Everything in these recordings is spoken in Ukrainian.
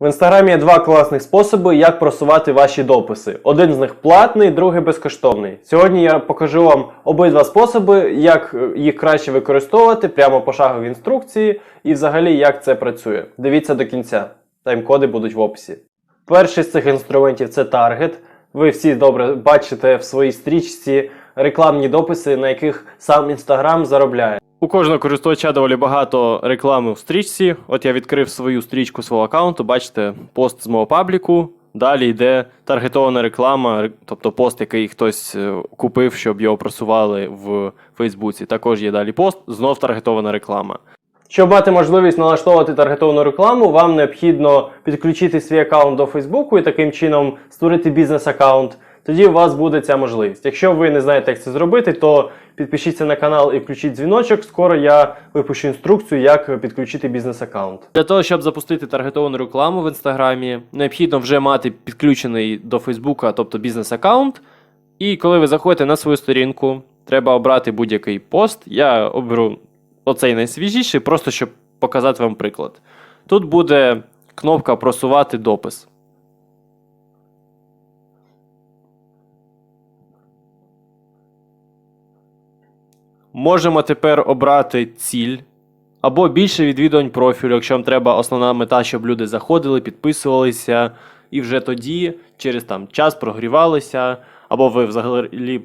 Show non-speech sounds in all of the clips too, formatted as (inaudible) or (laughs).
В інстаграмі є два класних способи, як просувати ваші дописи. Один з них платний, другий безкоштовний. Сьогодні я покажу вам обидва способи, як е, їх краще використовувати, прямо пошагові інструкції, і взагалі як це працює. Дивіться до кінця. Тайм-коди будуть в описі. Перший з цих інструментів це таргет. Ви всі добре бачите в своїй стрічці рекламні дописи, на яких сам інстаграм заробляє. У кожного користувача доволі багато реклами в стрічці. От я відкрив свою стрічку свого аккаунту, бачите, пост з мого пабліку. Далі йде таргетована реклама, тобто пост, який хтось е, купив, щоб його просували в Фейсбуці. Також є далі пост, знов таргетована реклама. Щоб мати можливість налаштовувати таргетовану рекламу, вам необхідно підключити свій аккаунт до Фейсбуку і таким чином створити бізнес-аккаунт. Тоді у вас буде ця можливість. Якщо ви не знаєте, як це зробити, то підпишіться на канал і включіть дзвіночок. Скоро я випущу інструкцію, як підключити бізнес-аккаунт. Для того, щоб запустити таргетовану рекламу в інстаграмі, необхідно вже мати підключений до Фейсбука, тобто бізнес-аккаунт. І коли ви заходите на свою сторінку, треба обрати будь-який пост. Я оберу оцей найсвіжіший, просто щоб показати вам приклад. Тут буде кнопка просувати допис. Можемо тепер обрати ціль або більше відвідувань профілю, якщо вам треба основна мета, щоб люди заходили, підписувалися, і вже тоді, через там час прогрівалися, або ви взагалі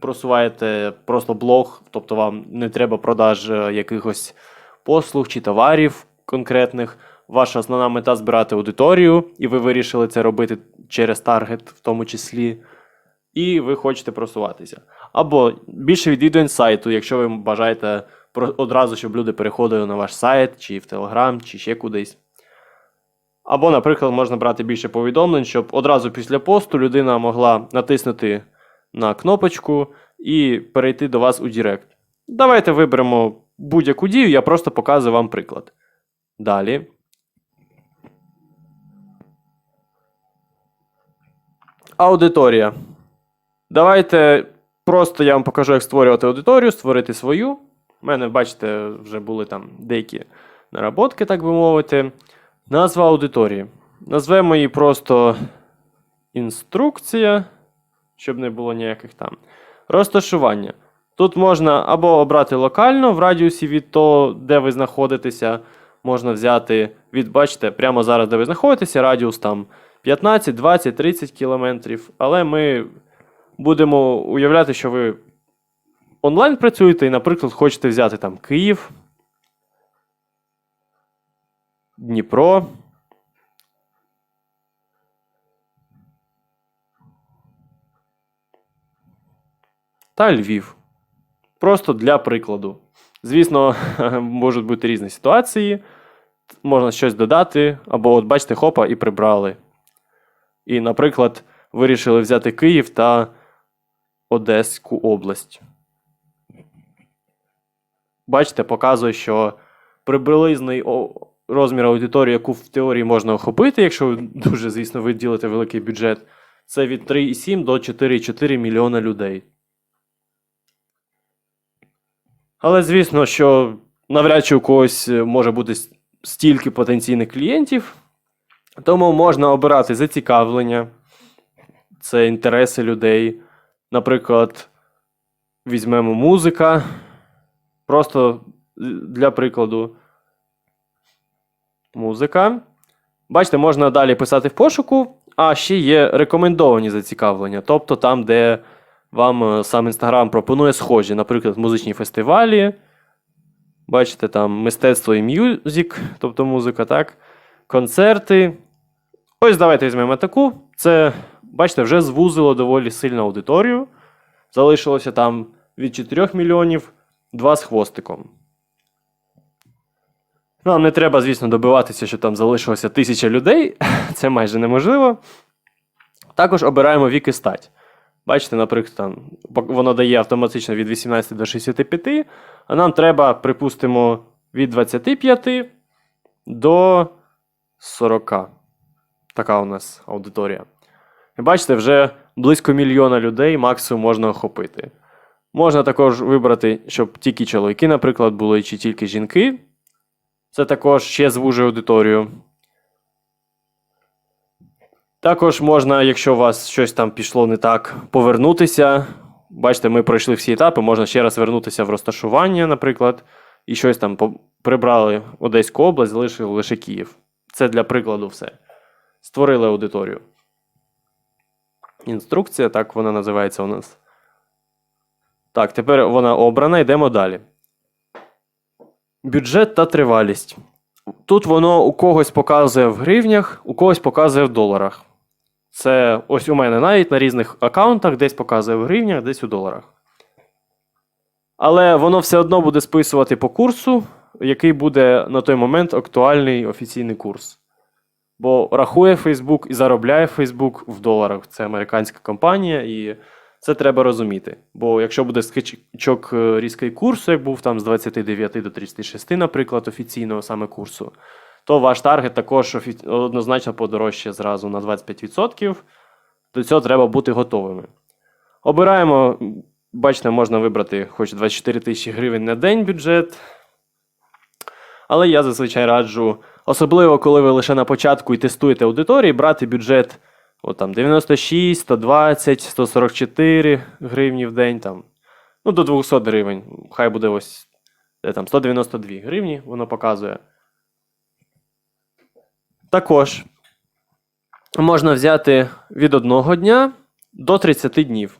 просуваєте просто блог, тобто вам не треба продаж е, якихось послуг чи товарів конкретних. Ваша основна мета збирати аудиторію, і ви вирішили це робити через таргет, в тому числі, і ви хочете просуватися. Або більше відвідувань сайту, якщо ви бажаєте одразу, щоб люди переходили на ваш сайт, чи в Телеграм, чи ще кудись. Або, наприклад, можна брати більше повідомлень, щоб одразу після посту людина могла натиснути на кнопочку і перейти до вас у Директ. Давайте виберемо будь-яку дію, я просто показую вам приклад. Далі. Аудиторія. Давайте просто я вам покажу, як створювати аудиторію, створити свою. У мене, бачите, вже були там деякі наработки, так би мовити. Назва аудиторії. Назвемо її просто інструкція, щоб не було ніяких там. Розташування. Тут можна або обрати локально в радіусі від того, де ви знаходитеся. Можна взяти від, бачите, прямо зараз, де ви знаходитеся, радіус там 15, 20, 30 кілометрів. Але ми будемо уявляти, що ви онлайн працюєте і, наприклад, хочете взяти там Київ, Дніпро. Та Львів. Просто для прикладу. Звісно, (laughs) можуть бути різні ситуації. Можна щось додати, або, от бачите, хопа, і прибрали. І, наприклад, вирішили взяти Київ та Одеську область. Бачите, показує, що приблизний розмір аудиторії, яку в теорії можна охопити, якщо ви дуже, звісно, виділите великий бюджет, це від 3,7 до 4,4 мільйона людей. Але звісно, що навряд чи у когось е, може бути стільки потенційних клієнтів, тому можна обирати зацікавлення, це інтереси людей. Наприклад, візьмемо музика. Просто для прикладу. Музика. Бачите, можна далі писати в пошуку, а ще є рекомендовані зацікавлення. Тобто там, де вам е, сам Інстаграм пропонує схожі, наприклад, музичні фестивалі. Бачите, там мистецтво і м'юзик, тобто музика, так? Концерти. Ось давайте візьмемо таку. Це, бачите, вже звузило доволі сильно аудиторію. Залишилося там від 4 мільйонів 2 з хвостиком. Нам не треба, звісно, добиватися, що там залишилося тисяча людей. (laughs) Це майже неможливо. Також обираємо вік і стать. Бачите, наприклад, там, воно дає автоматично від 18 до 65, а нам треба, припустимо, від 25 до 40. Така у нас аудиторія. Бачите, вже близько мільйона людей максимум можна охопити. Можна також вибрати, щоб тільки чоловіки, наприклад, були, чи тільки жінки. Це також ще звужує аудиторію. Також можна, якщо у вас щось там пішло не так, повернутися. Бачите, ми пройшли всі етапи, можна ще раз вернутися в розташування, наприклад, і щось там прибрали Одеську область, залишили лише Київ. Це для прикладу все. Створили аудиторію. Інструкція, так вона називається у нас. Так, тепер вона обрана, йдемо далі. Бюджет та тривалість. Тут воно у когось показує в гривнях, у когось показує в доларах. Це ось у мене навіть на різних аккаунтах десь показує в гривнях, десь у доларах. Але воно все одно буде списувати по курсу, який буде на той момент актуальний офіційний курс. Бо рахує Facebook і заробляє Facebook в доларах. Це американська компанія, і це треба розуміти. Бо якщо буде скачок е, різкий курсу, як був там з 29 до 36, наприклад, офіційного саме курсу, то ваш таргет також однозначно подорожчає зразу на 25%. До цього треба бути готовими. Обираємо, бачите, можна вибрати хоч 24 тисячі гривень на день бюджет. Але я зазвичай раджу, особливо коли ви лише на початку і тестуєте аудиторії, брати бюджет от там 96, 120, 144 гривні в день, там, ну, до 200 гривень. Хай буде ось там 192 гривні, воно показує. Також можна взяти від одного дня до 30 днів.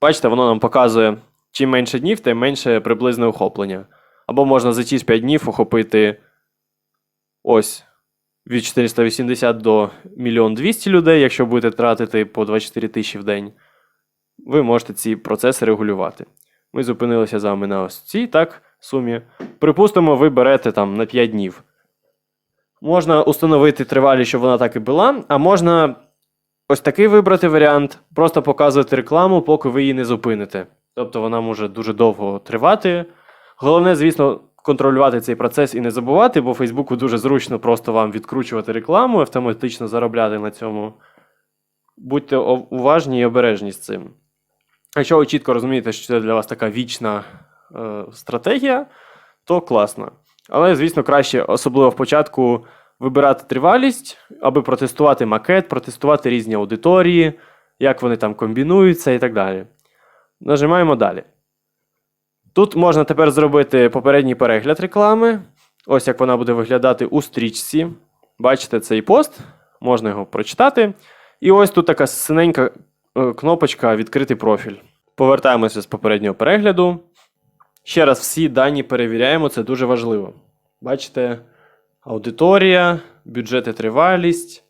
Бачите, воно нам показує, чим менше днів, тим менше приблизне охоплення. Або можна за ж 5 днів охопити ось від 480 до 1 200 людей, якщо будете тратити по 24 тисячі в день. Ви можете ці процеси регулювати. Ми зупинилися з вами на ось цій, так, сумі. Припустимо, ви берете там на 5 днів. Можна установити тривалість, щоб вона так і була, а можна ось такий вибрати варіант, просто показувати рекламу, поки ви її не зупините. Тобто вона може дуже довго тривати. Головне, звісно, контролювати цей процес і не забувати, бо Фейсбуку дуже зручно просто вам відкручувати рекламу, автоматично заробляти на цьому. Будьте уважні і обережні з цим. Якщо ви чітко розумієте, що це для вас така вічна е, стратегія, то класно. Але, звісно, краще, особливо в початку, вибирати тривалість, аби протестувати макет, протестувати різні аудиторії, як вони там комбінуються і так далі. Нажимаємо далі. Тут можна тепер зробити попередній перегляд реклами. Ось як вона буде виглядати у стрічці. Бачите цей пост, можна його прочитати. І ось тут така синенька е, кнопочка Відкрити профіль. Повертаємося з попереднього перегляду. Ще раз всі дані перевіряємо, це дуже важливо. Бачите, аудиторія, бюджет і тривалість.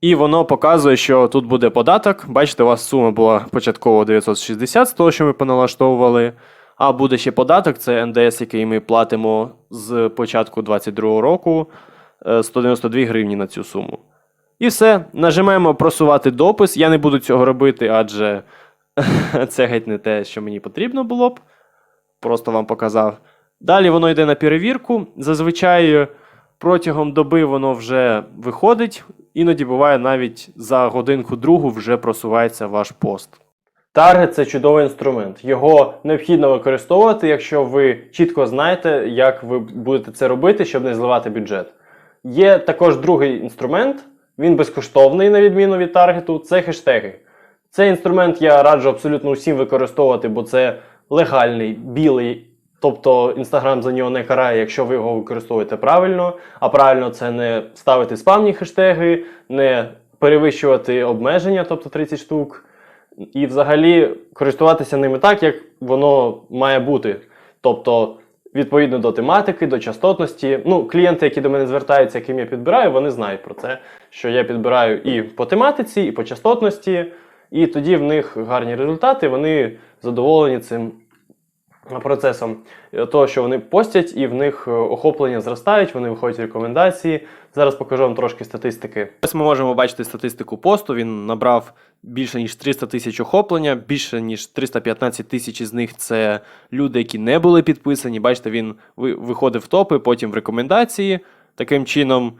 І воно показує, що тут буде податок. Бачите, у вас сума була початково 960 з того, що ми поналаштовували. А буде ще податок, це НДС, який ми платимо з початку 2022 року е, 192 гривні на цю суму. І все. Нажимаємо просувати допис. Я не буду цього робити, адже (laughs) це геть не те, що мені потрібно було б. Просто вам показав. Далі воно йде на перевірку. Зазвичай протягом доби воно вже виходить. Іноді буває навіть за годинку-другу вже просувається ваш пост. Таргет це чудовий інструмент. Його необхідно використовувати, якщо ви чітко знаєте, як ви будете це робити, щоб не зливати бюджет. Є також другий інструмент, він безкоштовний, на відміну від таргету, це хештеги. Цей інструмент я раджу абсолютно усім використовувати, бо це легальний, білий. Тобто Інстаграм за нього не карає, якщо ви його використовуєте правильно. А правильно це не ставити спамні хештеги, не перевищувати обмеження, тобто 30 штук. І взагалі користуватися ними так, як воно має бути. Тобто, відповідно до тематики, до частотності. Ну, клієнти, які до мене звертаються, яким я підбираю, вони знають про це, що я підбираю і по тематиці, і по частотності, і тоді в них гарні результати, вони задоволені цим процесом е, того, що вони постять, і в них е, охоплення зростають, вони виходять в рекомендації. Зараз покажу вам трошки статистики. Ось ми можемо бачити статистику посту. Він набрав більше ніж 300 тисяч охоплення, більше ніж 315 тисяч із них це люди, які не були підписані. Бачите, він виходив в топи, потім в рекомендації. Таким чином,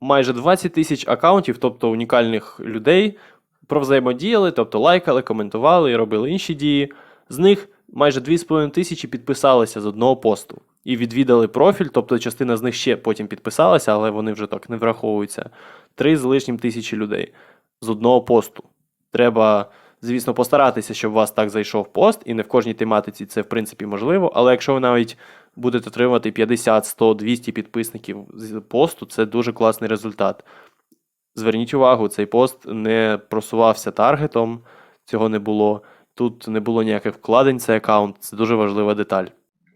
майже 20 тисяч акаунтів, тобто унікальних людей, провзаємодіяли, тобто лайкали, коментували і робили інші дії. З них майже 2,5 тисячі підписалися з одного посту. і відвідали профіль, тобто частина з них ще потім підписалася, але вони вже так не враховуються. Три з лишнім тисячі людей з одного посту. Треба, звісно, постаратися, щоб у вас так зайшов пост, і не в кожній тематиці це в принципі можливо. Але якщо ви навіть будете отримувати 50, 100, 200 підписників з посту, це дуже класний результат. Зверніть увагу, цей пост не просувався таргетом, цього не було. Тут не було ніяких вкладень, цей аккаунт, це дуже важлива деталь.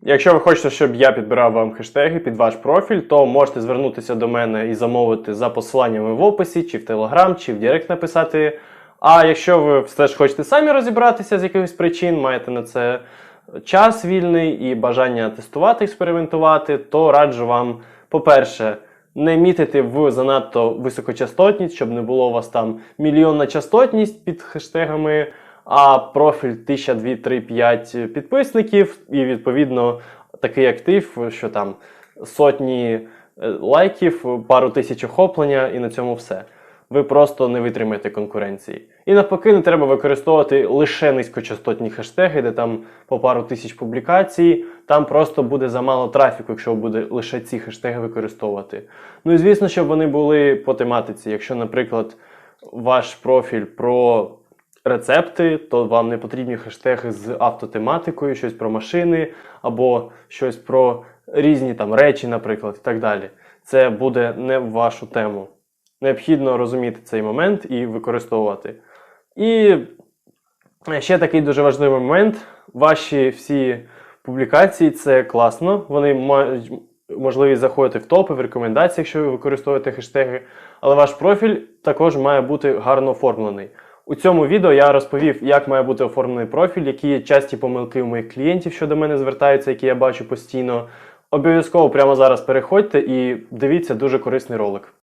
Якщо ви хочете, щоб я підбирав вам хештеги під ваш профіль, то можете звернутися до мене і замовити за посиланнями в описі, чи в Телеграм, чи в Директ написати. А якщо ви все ж хочете самі розібратися з якихось причин, маєте на це час вільний і бажання тестувати, експериментувати, то раджу вам, по-перше, не мітити в занадто високочастотність, щоб не було у вас там мільйонна частотність під хештегами, а профіль 1000, 2, 3, 5 підписників, і відповідно такий актив, що там сотні е, лайків, пару тисяч охоплення, і на цьому все. Ви просто не витримаєте конкуренції. І навпаки, не треба використовувати лише низькочастотні хештеги, де там по пару тисяч публікацій. Там просто буде замало трафіку, якщо буде лише ці хештеги використовувати. Ну і звісно, щоб вони були по тематиці. Якщо, наприклад, ваш профіль про рецепти, то вам не потрібні хештеги з автотематикою, щось про машини або щось про різні там речі, наприклад, і так далі. Це буде не в вашу тему. Необхідно розуміти цей момент і використовувати. І ще такий дуже важливий момент. Ваші всі публікації це класно. Вони мають можливість заходити в топи, в рекомендації, якщо ви використовуєте хештеги. Але ваш профіль також має бути гарно оформлений. У цьому відео я розповів, як має бути оформлений профіль, які є часті помилки у моїх клієнтів, що до мене звертаються, які я бачу постійно. Обов'язково прямо зараз переходьте і дивіться дуже корисний ролик.